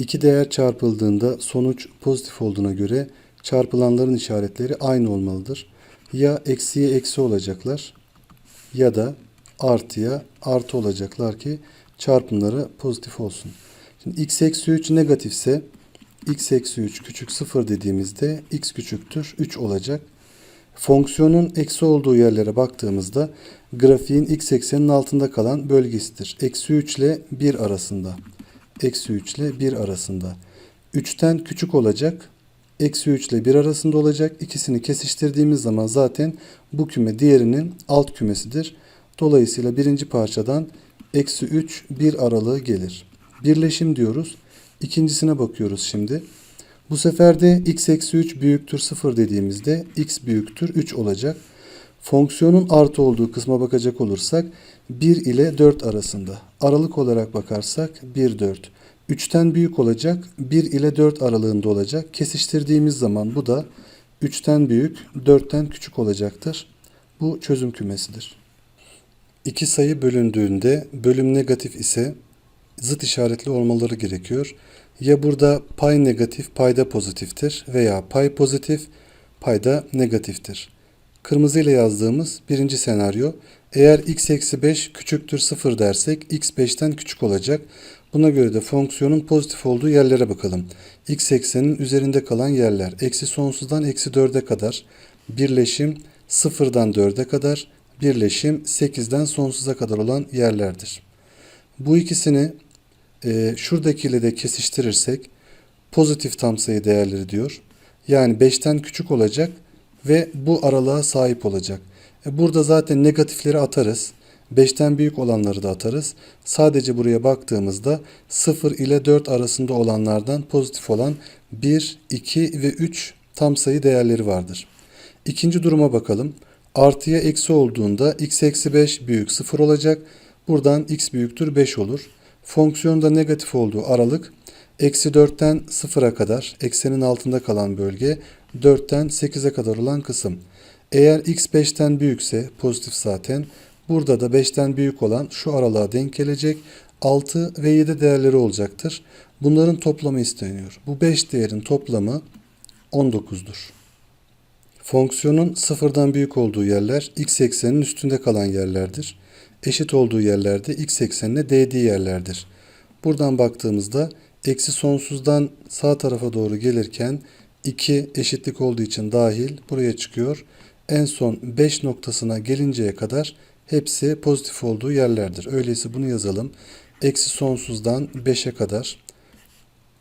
İki değer çarpıldığında sonuç pozitif olduğuna göre çarpılanların işaretleri aynı olmalıdır. Ya eksiye eksi olacaklar ya da artıya artı olacaklar ki çarpımları pozitif olsun. Şimdi x eksi 3 negatifse x eksi 3 küçük 0 dediğimizde x küçüktür 3 olacak. Fonksiyonun eksi olduğu yerlere baktığımızda grafiğin x eksenin altında kalan bölgesidir. Eksi 3 ile 1 arasında. Eksi 3 ile 1 arasında. 3'ten küçük olacak. Eksi 3 ile 1 arasında olacak. İkisini kesiştirdiğimiz zaman zaten bu küme diğerinin alt kümesidir. Dolayısıyla birinci parçadan eksi 3 1 aralığı gelir. Birleşim diyoruz. İkincisine bakıyoruz şimdi. Bu sefer de x eksi 3 büyüktür 0 dediğimizde x büyüktür 3 olacak. Fonksiyonun artı olduğu kısma bakacak olursak 1 ile 4 arasında. Aralık olarak bakarsak 1 4. 3'ten büyük olacak 1 ile 4 aralığında olacak. Kesiştirdiğimiz zaman bu da 3'ten büyük 4'ten küçük olacaktır. Bu çözüm kümesidir. İki sayı bölündüğünde bölüm negatif ise zıt işaretli olmaları gerekiyor. Ya burada pay negatif, payda pozitiftir veya pay pozitif, payda negatiftir. Kırmızı ile yazdığımız birinci senaryo. Eğer x eksi 5 küçüktür 0 dersek x 5'ten küçük olacak. Buna göre de fonksiyonun pozitif olduğu yerlere bakalım. x eksenin üzerinde kalan yerler. Eksi sonsuzdan eksi 4'e kadar. Birleşim 0'dan 4'e kadar. Birleşim 8'den sonsuza kadar olan yerlerdir. Bu ikisini e, şuradakiyle de kesiştirirsek pozitif tam sayı değerleri diyor. Yani 5'ten küçük olacak ve bu aralığa sahip olacak. E, burada zaten negatifleri atarız. 5'ten büyük olanları da atarız. Sadece buraya baktığımızda 0 ile 4 arasında olanlardan pozitif olan 1, 2 ve 3 tam sayı değerleri vardır. İkinci duruma bakalım. Artıya eksi olduğunda x eksi 5 büyük 0 olacak. Buradan x büyüktür 5 olur. Fonksiyonda negatif olduğu aralık eksi 4'ten 0'a kadar eksenin altında kalan bölge 4'ten 8'e kadar olan kısım. Eğer x 5'ten büyükse pozitif zaten burada da 5'ten büyük olan şu aralığa denk gelecek 6 ve 7 değerleri olacaktır. Bunların toplamı isteniyor. Bu 5 değerin toplamı 19'dur. Fonksiyonun sıfırdan büyük olduğu yerler x ekseninin üstünde kalan yerlerdir. Eşit olduğu yerlerde x eksenine değdiği yerlerdir. Buradan baktığımızda eksi sonsuzdan sağ tarafa doğru gelirken 2 eşitlik olduğu için dahil buraya çıkıyor. En son 5 noktasına gelinceye kadar hepsi pozitif olduğu yerlerdir. Öyleyse bunu yazalım. Eksi sonsuzdan 5'e kadar.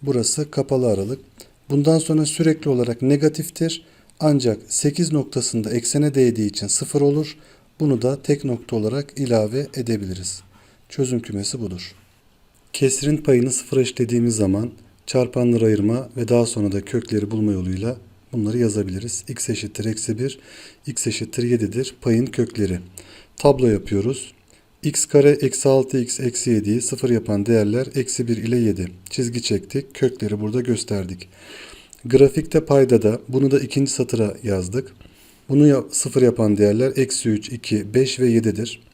Burası kapalı aralık. Bundan sonra sürekli olarak negatiftir. Ancak 8 noktasında eksene değdiği için 0 olur. Bunu da tek nokta olarak ilave edebiliriz. Çözüm kümesi budur. Kesrin payını sıfıra eşitlediğimiz zaman çarpanları ayırma ve daha sonra da kökleri bulma yoluyla bunları yazabiliriz. x eşittir eksi 1, x eşittir 7'dir payın kökleri. Tablo yapıyoruz. x kare eksi 6x eksi 7'yi sıfır yapan değerler eksi 1 ile 7. Çizgi çektik. Kökleri burada gösterdik. Grafikte payda da bunu da ikinci satıra yazdık. Bunu ya, sıfır yapan değerler eksi 3, 2, 5 ve 7'dir.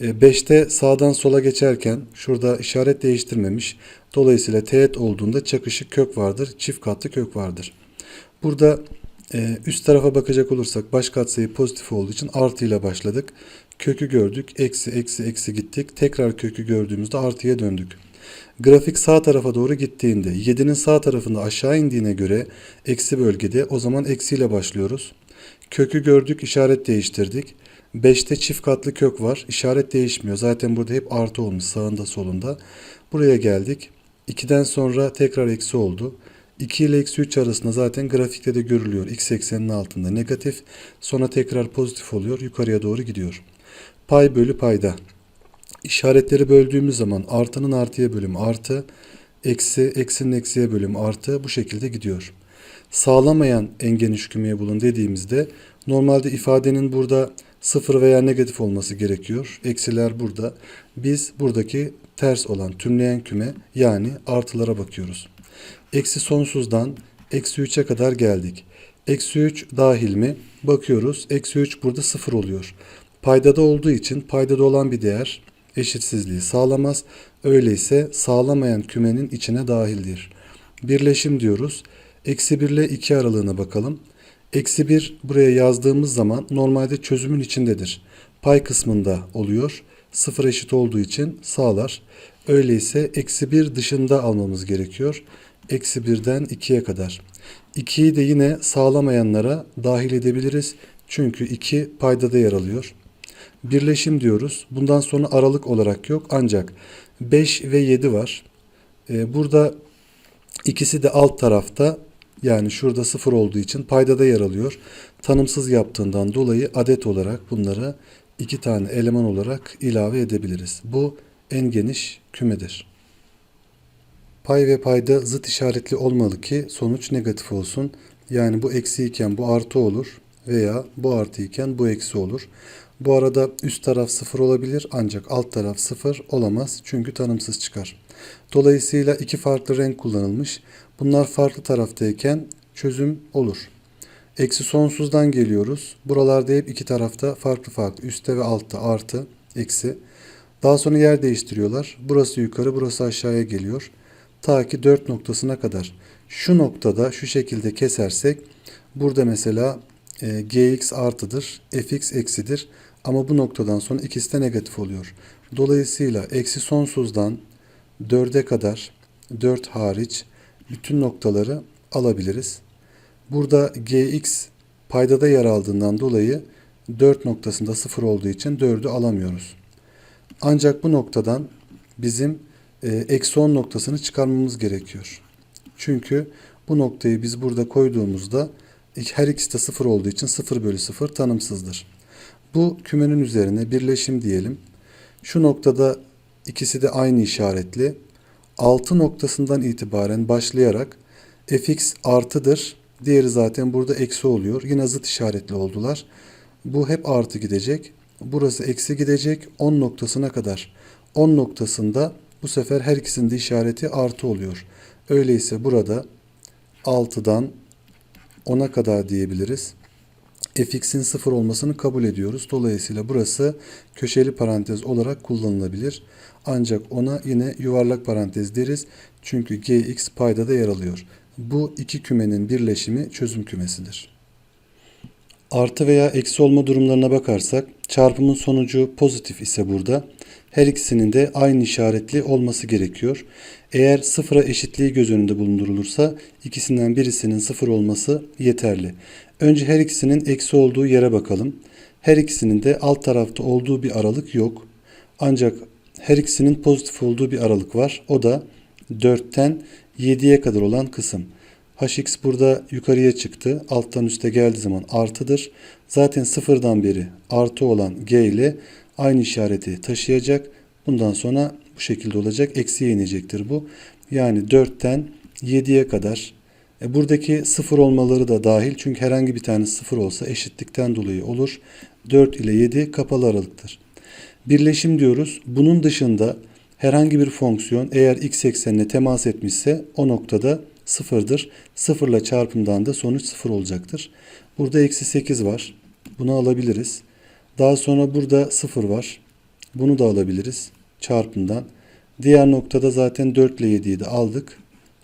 5'te sağdan sola geçerken şurada işaret değiştirmemiş. Dolayısıyla teğet olduğunda çakışık kök vardır. Çift katlı kök vardır. Burada e, üst tarafa bakacak olursak baş katsayı pozitif olduğu için artı ile başladık. Kökü gördük. Eksi, eksi, eksi gittik. Tekrar kökü gördüğümüzde artıya döndük. Grafik sağ tarafa doğru gittiğinde 7'nin sağ tarafında aşağı indiğine göre eksi bölgede o zaman eksiyle başlıyoruz. Kökü gördük işaret değiştirdik. 5'te çift katlı kök var. İşaret değişmiyor. Zaten burada hep artı olmuş sağında solunda. Buraya geldik. 2'den sonra tekrar eksi oldu. 2 ile eksi 3 arasında zaten grafikte de görülüyor. X ekseninin altında negatif. Sonra tekrar pozitif oluyor. Yukarıya doğru gidiyor. Pay bölü payda. İşaretleri böldüğümüz zaman artının artıya bölüm artı, eksi, eksinin eksiye bölüm artı bu şekilde gidiyor. Sağlamayan en geniş kümeye bulun dediğimizde normalde ifadenin burada sıfır veya negatif olması gerekiyor. Eksiler burada. Biz buradaki ters olan tümleyen küme yani artılara bakıyoruz. Eksi sonsuzdan eksi 3'e kadar geldik. Eksi 3 dahil mi? Bakıyoruz. Eksi 3 burada sıfır oluyor. Paydada olduğu için paydada olan bir değer eşitsizliği sağlamaz. Öyleyse sağlamayan kümenin içine dahildir. Birleşim diyoruz. Eksi 1 ile 2 aralığına bakalım. Eksi 1 buraya yazdığımız zaman normalde çözümün içindedir. Pay kısmında oluyor. Sıfır eşit olduğu için sağlar. Öyleyse eksi 1 dışında almamız gerekiyor. Eksi 1'den 2'ye kadar. 2'yi de yine sağlamayanlara dahil edebiliriz. Çünkü 2 paydada yer alıyor. Birleşim diyoruz. Bundan sonra aralık olarak yok. Ancak 5 ve 7 var. Ee, burada ikisi de alt tarafta yani şurada 0 olduğu için paydada yer alıyor. Tanımsız yaptığından dolayı adet olarak bunları iki tane eleman olarak ilave edebiliriz. Bu en geniş kümedir. Pay ve payda zıt işaretli olmalı ki sonuç negatif olsun. Yani bu eksi iken bu artı olur veya bu artı iken bu eksi olur. Bu arada üst taraf sıfır olabilir ancak alt taraf sıfır olamaz çünkü tanımsız çıkar. Dolayısıyla iki farklı renk kullanılmış. Bunlar farklı taraftayken çözüm olur. Eksi sonsuzdan geliyoruz. Buralarda hep iki tarafta farklı farklı. Üstte ve altta artı, eksi. Daha sonra yer değiştiriyorlar. Burası yukarı, burası aşağıya geliyor. Ta ki 4 noktasına kadar. Şu noktada şu şekilde kesersek burada mesela e, gx artıdır, fx eksidir. Ama bu noktadan sonra ikisi de negatif oluyor. Dolayısıyla eksi sonsuzdan 4'e kadar 4 hariç bütün noktaları alabiliriz. Burada gx paydada yer aldığından dolayı 4 noktasında 0 olduğu için 4'ü alamıyoruz. Ancak bu noktadan bizim e, eksi 10 noktasını çıkarmamız gerekiyor. Çünkü bu noktayı biz burada koyduğumuzda her ikisi de 0 olduğu için 0 bölü 0 tanımsızdır. Bu kümenin üzerine birleşim diyelim. Şu noktada ikisi de aynı işaretli. 6 noktasından itibaren başlayarak fx artıdır. Diğeri zaten burada eksi oluyor. Yine zıt işaretli oldular. Bu hep artı gidecek. Burası eksi gidecek 10 noktasına kadar. 10 noktasında bu sefer her ikisinin de işareti artı oluyor. Öyleyse burada 6'dan 10'a kadar diyebiliriz. Fx'in 0 olmasını kabul ediyoruz. Dolayısıyla burası köşeli parantez olarak kullanılabilir. Ancak ona yine yuvarlak parantez deriz. Çünkü gx payda da yer alıyor. Bu iki kümenin birleşimi çözüm kümesidir. Artı veya eksi olma durumlarına bakarsak çarpımın sonucu pozitif ise burada her ikisinin de aynı işaretli olması gerekiyor. Eğer sıfıra eşitliği göz önünde bulundurulursa ikisinden birisinin sıfır olması yeterli. Önce her ikisinin eksi olduğu yere bakalım. Her ikisinin de alt tarafta olduğu bir aralık yok. Ancak her ikisinin pozitif olduğu bir aralık var. O da 4'ten 7'ye kadar olan kısım. Hx burada yukarıya çıktı. Alttan üste geldiği zaman artıdır. Zaten sıfırdan beri artı olan g ile aynı işareti taşıyacak. Bundan sonra bu şekilde olacak. Eksiye inecektir bu. Yani 4'ten 7'ye kadar. E buradaki sıfır olmaları da dahil. Çünkü herhangi bir tane sıfır olsa eşitlikten dolayı olur. 4 ile 7 kapalı aralıktır. Birleşim diyoruz. Bunun dışında herhangi bir fonksiyon eğer x eksenine temas etmişse o noktada sıfırdır. Sıfırla çarpımdan da sonuç sıfır olacaktır. Burada eksi 8 var. Bunu alabiliriz. Daha sonra burada 0 var. Bunu da alabiliriz çarpımdan. Diğer noktada zaten 4 ile 7'yi de aldık.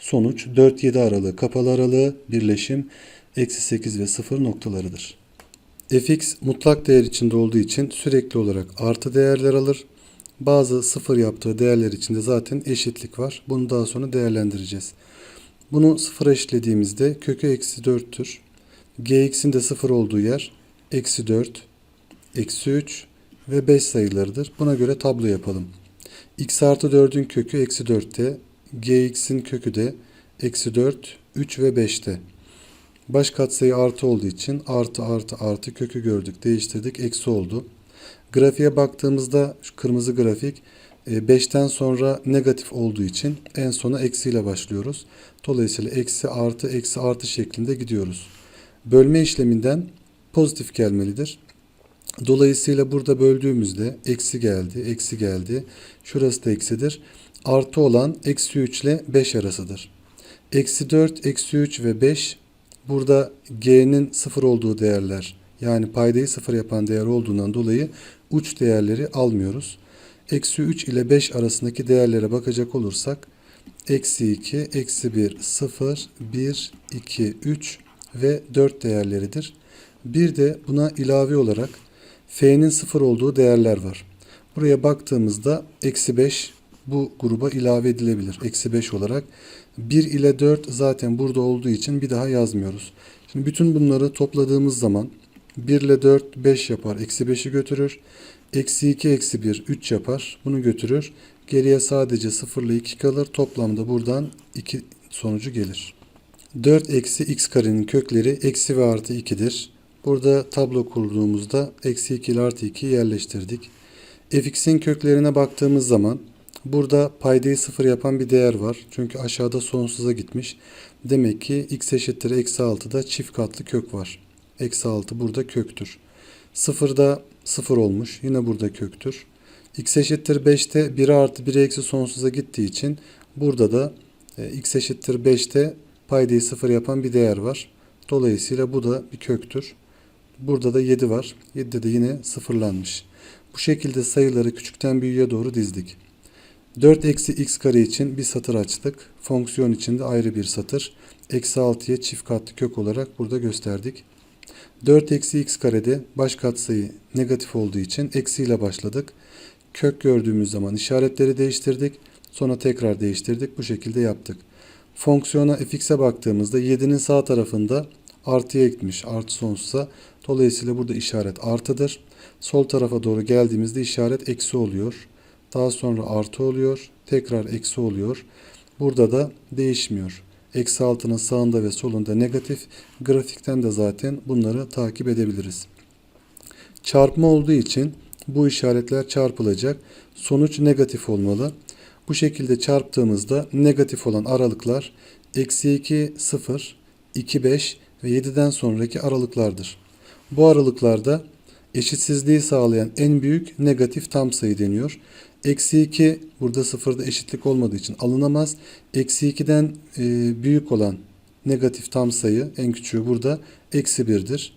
Sonuç 4-7 aralığı kapalı aralığı birleşim eksi 8 ve 0 noktalarıdır. fx mutlak değer içinde olduğu için sürekli olarak artı değerler alır. Bazı sıfır yaptığı değerler içinde zaten eşitlik var. Bunu daha sonra değerlendireceğiz. Bunu sıfır eşitlediğimizde kökü eksi 4'tür. gx'in de sıfır olduğu yer eksi 4, eksi 3 ve 5 sayılarıdır. Buna göre tablo yapalım. x artı 4'ün kökü eksi 4'te. Gx'in kökü de eksi 4, 3 ve 5'te. Baş katsayı artı olduğu için artı artı artı kökü gördük. Değiştirdik. Eksi oldu. Grafiğe baktığımızda şu kırmızı grafik 5'ten sonra negatif olduğu için en sona eksiyle başlıyoruz. Dolayısıyla eksi artı eksi artı şeklinde gidiyoruz. Bölme işleminden pozitif gelmelidir. Dolayısıyla burada böldüğümüzde eksi geldi, eksi geldi. Şurası da eksidir. Artı olan eksi 3 ile 5 arasıdır. Eksi 4, eksi 3 ve 5 burada g'nin sıfır olduğu değerler. Yani paydayı sıfır yapan değer olduğundan dolayı uç değerleri almıyoruz. Eksi 3 ile 5 arasındaki değerlere bakacak olursak eksi 2, eksi 1, 0, 1, 2, 3 ve 4 değerleridir. Bir de buna ilave olarak f'nin 0 olduğu değerler var. Buraya baktığımızda eksi 5 bu gruba ilave edilebilir. Eksi 5 olarak. 1 ile 4 zaten burada olduğu için bir daha yazmıyoruz. Şimdi bütün bunları topladığımız zaman 1 ile 4 5 yapar. Eksi 5'i götürür. Eksi 2 eksi 1 3 yapar. Bunu götürür. Geriye sadece 0 ile 2 kalır. Toplamda buradan 2 sonucu gelir. 4 eksi x karenin kökleri eksi ve artı 2'dir. Burada tablo kurduğumuzda eksi 2 ile artı 2'yi yerleştirdik. fx'in köklerine baktığımız zaman burada paydayı sıfır yapan bir değer var. Çünkü aşağıda sonsuza gitmiş. Demek ki x eşittir eksi 6'da çift katlı kök var. Eksi 6 burada köktür. Sıfırda sıfır olmuş. Yine burada köktür. x eşittir 5'te 1 artı 1 eksi sonsuza gittiği için burada da e, x eşittir 5'te paydayı sıfır yapan bir değer var. Dolayısıyla bu da bir köktür. Burada da 7 var. 7'de de yine sıfırlanmış. Bu şekilde sayıları küçükten büyüğe doğru dizdik. 4 eksi x kare için bir satır açtık. Fonksiyon için de ayrı bir satır. Eksi 6'ya çift katlı kök olarak burada gösterdik. 4 eksi x karede baş katsayı negatif olduğu için eksiyle başladık. Kök gördüğümüz zaman işaretleri değiştirdik. Sonra tekrar değiştirdik. Bu şekilde yaptık. Fonksiyona fx'e baktığımızda 7'nin sağ tarafında artıya gitmiş. Artı sonsuza. Dolayısıyla burada işaret artıdır. Sol tarafa doğru geldiğimizde işaret eksi oluyor. Daha sonra artı oluyor. Tekrar eksi oluyor. Burada da değişmiyor. Eksi 6'nın sağında ve solunda negatif. Grafikten de zaten bunları takip edebiliriz. Çarpma olduğu için bu işaretler çarpılacak. Sonuç negatif olmalı. Bu şekilde çarptığımızda negatif olan aralıklar eksi 2, 0, 2, 5 ve 7'den sonraki aralıklardır. Bu aralıklarda eşitsizliği sağlayan en büyük negatif tam sayı deniyor. Eksi 2 burada sıfırda eşitlik olmadığı için alınamaz. Eksi 2'den e, büyük olan negatif tam sayı en küçüğü burada eksi 1'dir.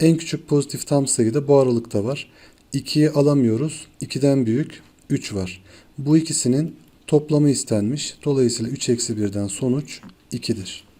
En küçük pozitif tam sayı da bu aralıkta var. 2'yi alamıyoruz. 2'den büyük 3 var. Bu ikisinin toplamı istenmiş. Dolayısıyla 3 eksi 1'den sonuç 2'dir.